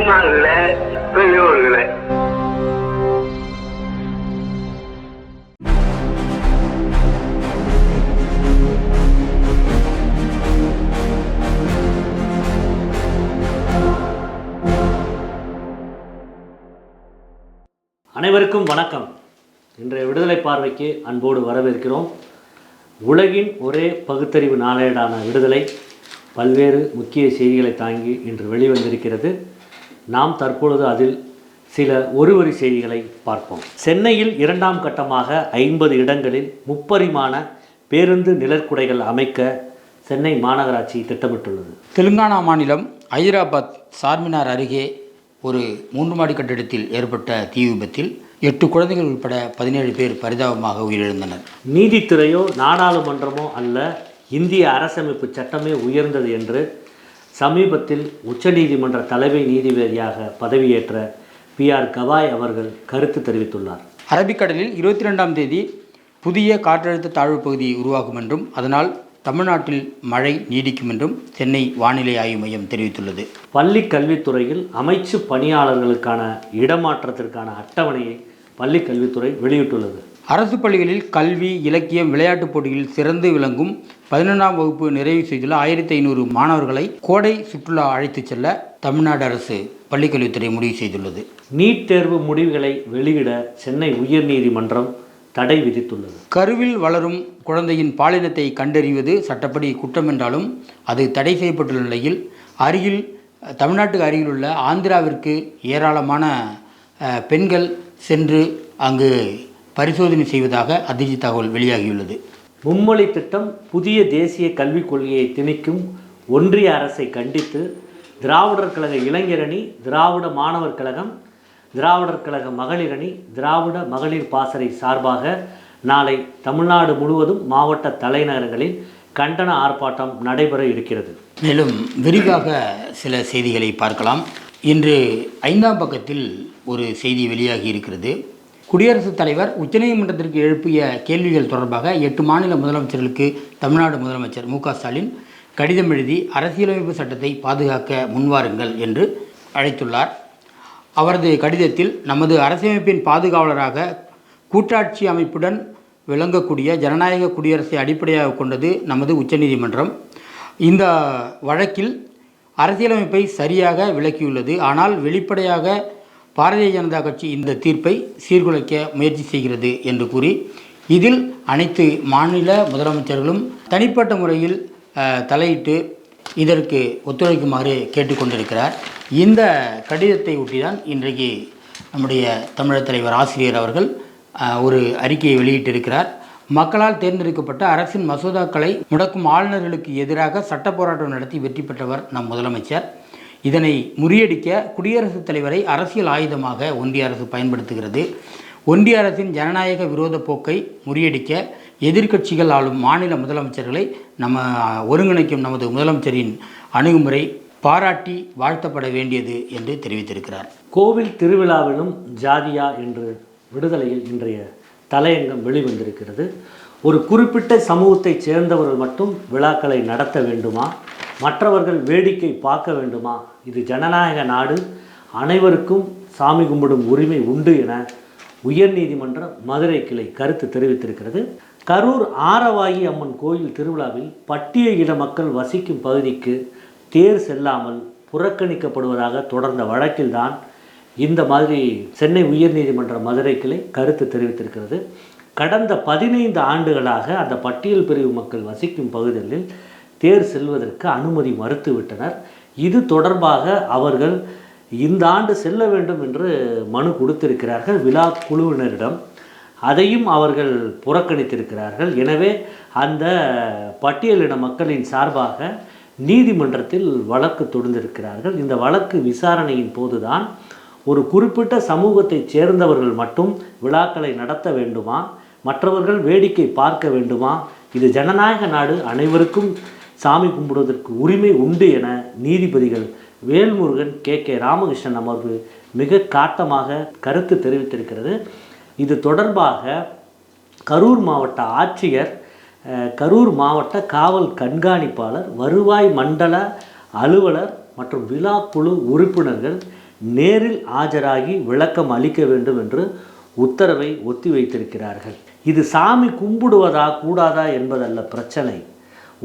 தாய்மார்கள பெரியோர்களே. அனைவருக்கும் வணக்கம். இன்றைய விடுதலை பார்வைக்கு அன்போடு வரவேற்கிறோம். உலகின் ஒரே பகுத்தறிவு நாளேடான விடுதலை பல்வேறு முக்கிய செய்திகளை தாங்கி இன்று வெளிவந்திருக்கிறது. நாம் தற்பொழுது அதில் சில ஒருவரி செய்திகளை பார்ப்போம். சென்னையில் இரண்டாம் கட்டமாக ஐம்பது இடங்களில் முப்பரிமாண பேருந்து நிழற்குடைகள் அமைக்க சென்னை மாநகராட்சி திட்டமிட்டுள்ளது. தெலுங்கானா மாநிலம் ஐதராபாத் சார்மினார் அருகே ஒரு மூன்று மாடி கட்டிடத்தில் ஏற்பட்ட தீ விபத்தில் எட்டு குழந்தைகள் உட்பட பதினேழு பேர் பரிதாபமாக உயிரிழந்தனர். நீதித்துறையோ நாடாளுமன்றமோ அல்ல இந்திய அரசமைப்பு சட்டமே உயர்ந்தது என்று சமீபத்தில் உச்சநீதிமன்ற தலைமை நீதிபதியாக பதவியேற்ற பி ஆர் கவாய் அவர்கள் கருத்து தெரிவித்துள்ளார். அரபிக்கடலில் இருபத்தி ரெண்டாம் தேதி புதிய காற்றழுத்த தாழ்வு பகுதி உருவாகும் என்றும் அதனால் தமிழ்நாட்டில் மழை நீடிக்கும் என்றும் சென்னை வானிலை ஆய்வு மையம் தெரிவித்துள்ளது. பள்ளி கல்வித்துறையில் அமைச்சு பணியாளர்களுக்கான இடமாற்றத்திற்கான அட்டவணையை பள்ளி கல்வித்துறை வெளியிட்டுள்ளது. அரசு பள்ளிகளில் கல்வி இலக்கியம் விளையாட்டுப் போட்டிகளில் சிறந்து விளங்கும் பதினொன்றாம் வகுப்பு நிறைவு செய்துள்ள ஆயிரத்தி ஐநூறு மாணவர்களை கோடை சுற்றுலா அழைத்துச் செல்ல தமிழ்நாடு அரசு பள்ளிக்கல்வித்துறை முடிவு செய்துள்ளது. நீட் தேர்வு முடிவுகளை வெளியிட சென்னை உயர்நீதிமன்றம் தடை விதித்துள்ளது. கருவில் வளரும் குழந்தையின் பாலினத்தை கண்டறிவது சட்டப்படி குற்றம் என்றாலும் அது தடை செய்யப்பட்டுள்ள நிலையில் அருகில் தமிழ்நாட்டுக்கு அருகில் உள்ள ஆந்திராவிற்கு ஏராளமான பெண்கள் சென்று அங்கு பரிசோதனை செய்வதாக அதிர்ச்சி தகவல் வெளியாகியுள்ளது. மும்மொழி திட்டம் புதிய தேசிய கல்விக் கொள்கையை திணிக்கும் ஒன்றிய அரசை கண்டித்து திராவிடர் கழக இளைஞரணி திராவிட மாணவர் கழகம் திராவிடர் கழக மகளிரணி திராவிட மகளிர் பாசறை சார்பாக நாளை தமிழ்நாடு முழுவதும் மாவட்ட தலைநகரங்களில் கண்டன ஆர்ப்பாட்டம் நடைபெற இருக்கிறது. மேலும் விரிவாக சில செய்திகளை பார்க்கலாம். இன்று ஐந்தாம் பக்கத்தில் ஒரு செய்தி வெளியாகி இருக்கிறது. குடியரசுத் தலைவர் உச்சநீதிமன்றத்திற்கு எழுப்பிய கேள்விகள் தொடர்பாக எட்டு மாநில முதலமைச்சர்களுக்கு தமிழ்நாடு முதலமைச்சர் மு ஸ்டாலின் கடிதம் எழுதி அரசியலமைப்பு சட்டத்தை பாதுகாக்க முன்வாருங்கள் என்று அழைத்துள்ளார். அவரது கடிதத்தில் நமது அரசியலமைப்பின் பாதுகாவலராக கூட்டாட்சி அமைப்புடன் விளங்கக்கூடிய ஜனநாயக குடியரசை அடிப்படையாக கொண்டது நமது உச்சநீதிமன்றம். இந்த வழக்கில் அரசியலமைப்பை சரியாக விளக்கியுள்ளது. ஆனால் வெளிப்படையாக பாரதிய ஜனதா கட்சி இந்த தீர்ப்பை சீர்குலைக்க முயற்சி செய்கிறது என்று கூறி இதில் அனைத்து மாநில முதலமைச்சர்களும் தனிப்பட்ட முறையில் தலையிட்டு இதற்கு ஒத்துழைக்குமாறு கேட்டுக்கொண்டிருக்கிறார். இந்த கடிதத்தை ஒட்டிதான் இன்றைக்கு நம்முடைய தமிழர் தலைவர் ஆசிரியர் அவர்கள் ஒரு அறிக்கையை வெளியிட்டிருக்கிறார். மக்களால் தேர்ந்தெடுக்கப்பட்ட அரசின் மசோதாக்களை முடக்கும் ஆளுநர்களுக்கு எதிராக சட்ட போராட்டம் நடத்தி வெற்றி பெற்றவர் நம் முதலமைச்சர். இதனை முறியடிக்க குடியரசுத் தலைவரை அரசியல் ஆயுதமாக ஒன்றிய அரசு பயன்படுத்துகிறது. ஒன்றிய அரசின் ஜனநாயக விரோத போக்கை முறியடிக்க எதிர்க்கட்சிகள் ஆளும் மாநில முதலமைச்சர்களை நம்ம ஒருங்கிணைக்கும் நமது முதலமைச்சரின் அணுகுமுறை பாராட்டி வாழ்த்தப்பட வேண்டியது என்று தெரிவித்திருக்கிறார். கோவில் திருவிழாவிலும் ஜாதியா என்று விடுதலையில் இன்றைய தலையங்கம் வெளிவந்திருக்கிறது. ஒரு குறிப்பிட்ட சமூகத்தைச் சேர்ந்தவர்கள் மட்டும் விழாக்களை நடத்த வேண்டுமா? மற்றவர்கள் வேடிக்கை பார்க்க வேண்டுமா? இது ஜனநாயக நாடு. அனைவருக்கும் சாமி கும்பிடும் உரிமை உண்டு என உயர்நீதிமன்ற மதுரை கிளை கருத்து தெரிவித்திருக்கிறது. கரூர் ஆரவாயி அம்மன் கோயில் திருவிழாவில் பட்டிய இன மக்கள் வசிக்கும் பகுதிக்கு தேர் செல்லாமல் புறக்கணிக்கப்படுவதாக தொடர்ந்த வழக்கில்தான் இந்த மாதிரி சென்னை உயர்நீதிமன்ற மதுரை கிளை கருத்து தெரிவித்திருக்கிறது. கடந்த பதினைந்து ஆண்டுகளாக அந்த பட்டியல் பிரிவு மக்கள் வசிக்கும் பகுதிகளில் தேர் செல்வதற்கு அனுமதி மறுத்துவிட்டனர். இது தொடர்பாக அவர்கள் இந்த ஆண்டு செல்ல வேண்டும் என்று மனு கொடுத்திருக்கிறார்கள் விழா குழுவினரிடம். அதையும் அவர்கள் புறக்கணித்திருக்கிறார்கள். எனவே அந்த பட்டியலின மக்களின் சார்பாக நீதிமன்றத்தில் வழக்கு தொடுந்திருக்கிறார்கள் இந்த வழக்கு விசாரணையின் போதுதான் ஒரு குறிப்பிட்ட சமூகத்தைச் சேர்ந்தவர்கள் மட்டும் விழாக்களை நடத்த வேண்டுமா? மற்றவர்கள் வேடிக்கை பார்க்க வேண்டுமா? இது ஜனநாயக நாடு அனைவருக்கும் சாமி கும்பிடுவதற்கு உரிமை உண்டு என நீதிபதிகள் வேல்முருகன் கே. கே. ராமகிருஷ்ணன் அமர்வு மிக காட்டமாக கருத்து தெரிவித்திருக்கிறது. இது தொடர்பாக கரூர் மாவட்ட ஆட்சியர் கரூர் மாவட்ட காவல் கண்காணிப்பாளர் வருவாய் மண்டல அலுவலர் மற்றும் விழா குழு உறுப்பினர்கள் நேரில் ஆஜராகி விளக்கம் அளிக்க வேண்டும் என்று உத்தரவை ஒத்தி வைத்திருக்கிறார்கள். இது சாமி கும்பிடுவதா கூடாதா என்பதல்ல பிரச்சனை.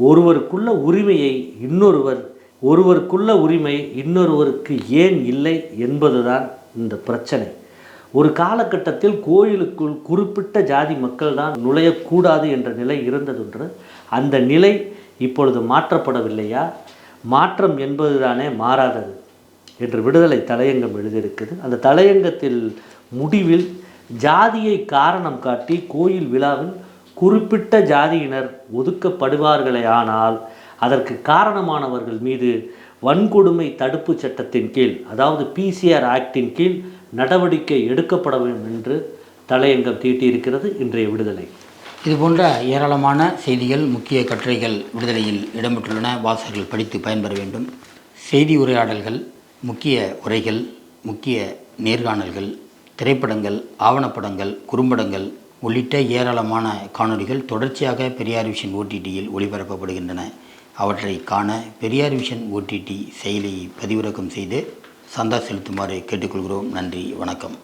ஒருவருக்குள்ள உரிமையை இன்னொருவர் ஒருவருக்குள்ள உரிமை இன்னொருவருக்கு ஏன் இல்லை என்பதுதான் இந்த பிரச்சனை. ஒரு காலகட்டத்தில் கோயிலுக்குள் குறிப்பிட்ட ஜாதி மக்கள் தான் நுழையக்கூடாது என்ற நிலை இருந்ததொன்று அந்த நிலை இப்பொழுது மாற்றப்படவில்லையா? மாற்றம் என்பதுதானே மாறாதது என்று விடுதலை தலையங்கம் எழுதியிருக்குது. அந்த தலையங்கத்தில் முடிவில் ஜாதியை காரணம் காட்டி கோயில் விழாவில் குறிப்பிட்ட ஜாதியினர் ஒதுக்கப்படுவார்களே ஆனால் அதற்கு காரணமானவர்கள் மீது வன்கொடுமை தடுப்பு சட்டத்தின் கீழ் அதாவது பிசிஆர் ஆக்டின் கீழ் நடவடிக்கை எடுக்கப்பட வேண்டும் என்று தலையங்கம் தீட்டியிருக்கிறது இன்றைய விடுதலை. இதுபோன்ற ஏராளமான செய்திகள் முக்கிய கட்டுரைகள் விடுதலையில் இடம்பெற்றுள்ளன. வாசகர்கள் படித்து பயன்பெற வேண்டும். செய்தி உரையாடல்கள் முக்கிய உரைகள் முக்கிய நேர்காணல்கள் திரைப்படங்கள் ஆவணப்படங்கள் குறும்படங்கள் உள்ளிட்ட ஏராளமான காணொளிகள் தொடர்ச்சியாக பெரியார் விஷன் ஓடிடியில் ஒளிபரப்பப்படுகின்றன. அவற்றை காண பெரியார் விஷன் ஓடிடி செயலியை பதிவிறக்கம் செய்து சந்தா செலுத்துமாறு கேட்டுக்கொள்கிறோம். நன்றி வணக்கம்.